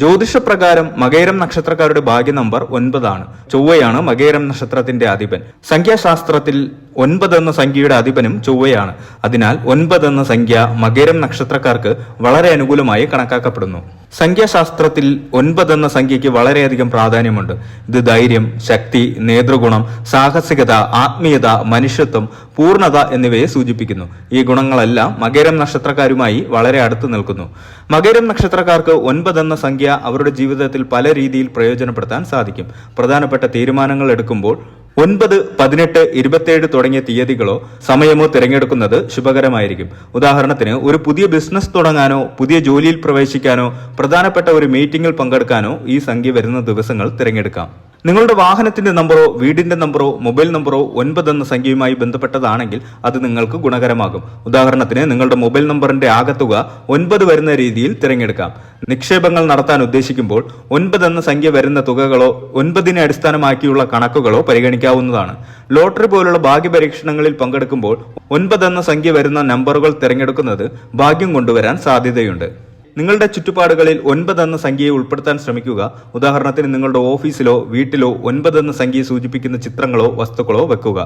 ജ്യോതിഷപ്രകാരം മകേരം നക്ഷത്രക്കാരുടെ ഭാഗ്യ നമ്പർ ഒൻപതാണ്. ചൊവ്വയാണ് മകേരം നക്ഷത്രത്തിന്റെ അധിപൻ. സംഖ്യാശാസ്ത്രത്തിൽ ഒൻപത് എന്ന സംഖ്യയുടെ അധിപനും ചൊവ്വയാണ്. അതിനാൽ ഒൻപത് എന്ന സംഖ്യ മകേരം നക്ഷത്രക്കാർക്ക് വളരെ അനുകൂലമായി കണക്കാക്കപ്പെടുന്നു. സംഖ്യാശാസ്ത്രത്തിൽ ഒൻപത് എന്ന സംഖ്യയ്ക്ക് വളരെയധികം പ്രാധാന്യമുണ്ട്. ഇത് ധൈര്യം ശക്തി നേതൃഗുണം സാഹസികത ആത്മീയത മനുഷ്യത്വം പൂർണത എന്നിവയെ സൂചിപ്പിക്കുന്നു. ഈ ഗുണങ്ങളെല്ലാം മകേരം നക്ഷത്രക്കാരുമായി വളരെ അടുത്ത് നിൽക്കുന്നു. മകേരം നക്ഷത്രക്കാർക്ക് ഒൻപത് എന്ന സംഖ്യ അവരുടെ ജീവിതത്തിൽ പല രീതിയിൽ പ്രയോജനപ്പെടുത്താൻ സാധിക്കും. പ്രധാനപ്പെട്ട തീരുമാനങ്ങൾ എടുക്കുമ്പോൾ ഒൻപത് പതിനെട്ട് ഇരുപത്തിയേഴ് തുടങ്ങിയ തീയതികളോ സമയമോ തിരഞ്ഞെടുക്കുന്നത് ശുഭകരമായിരിക്കും. ഉദാഹരണത്തിന് ഒരു പുതിയ ബിസിനസ് തുടങ്ങാനോ പുതിയ ജോലിയിൽ പ്രവേശിക്കാനോ പ്രധാനപ്പെട്ട ഒരു മീറ്റിംഗിൽ പങ്കെടുക്കാനോ ഈ സംഖ്യ വരുന്ന ദിവസങ്ങൾ തിരഞ്ഞെടുക്കാം. നിങ്ങളുടെ വാഹനത്തിന്റെ നമ്പറോ വീടിന്റെ നമ്പറോ മൊബൈൽ നമ്പറോ ഒൻപത് എന്ന സംഖ്യയുമായി ബന്ധപ്പെട്ടതാണെങ്കിൽ അത് നിങ്ങൾക്ക് ഗുണകരമാകും. ഉദാഹരണത്തിന് നിങ്ങളുടെ മൊബൈൽ നമ്പറിന്റെ ആകത്തുക ഒൻപത് വരുന്ന രീതിയിൽ തിരഞ്ഞെടുക്കാം. നിക്ഷേപങ്ങൾ നടത്താൻ ഉദ്ദേശിക്കുമ്പോൾ ഒൻപത് എന്ന സംഖ്യ വരുന്ന തുകകളോ ഒൻപതിനെ അടിസ്ഥാനമാക്കിയുള്ള കണക്കുകളോ പരിഗണിക്കാവുന്നതാണ്. ലോട്ടറി പോലുള്ള ഭാഗ്യ പരീക്ഷണങ്ങളിൽ പങ്കെടുക്കുമ്പോൾ ഒൻപത് എന്ന സംഖ്യ വരുന്ന നമ്പറുകൾ തിരഞ്ഞെടുക്കുന്നത് ഭാഗ്യം കൊണ്ടുവരാൻ സാധ്യതയുണ്ട്. നിങ്ങളുടെ ചുറ്റുപാടുകളിൽ ഒൻപത് എന്ന സംഖ്യയെ ഉൾപ്പെടുത്താൻ ശ്രമിക്കുക. ഉദാഹരണത്തിന് നിങ്ങളുടെ ഓഫീസിലോ വീട്ടിലോ ഒൻപത് എന്ന സംഖ്യയെ സൂചിപ്പിക്കുന്ന ചിത്രങ്ങളോ വസ്തുക്കളോ വെക്കുക.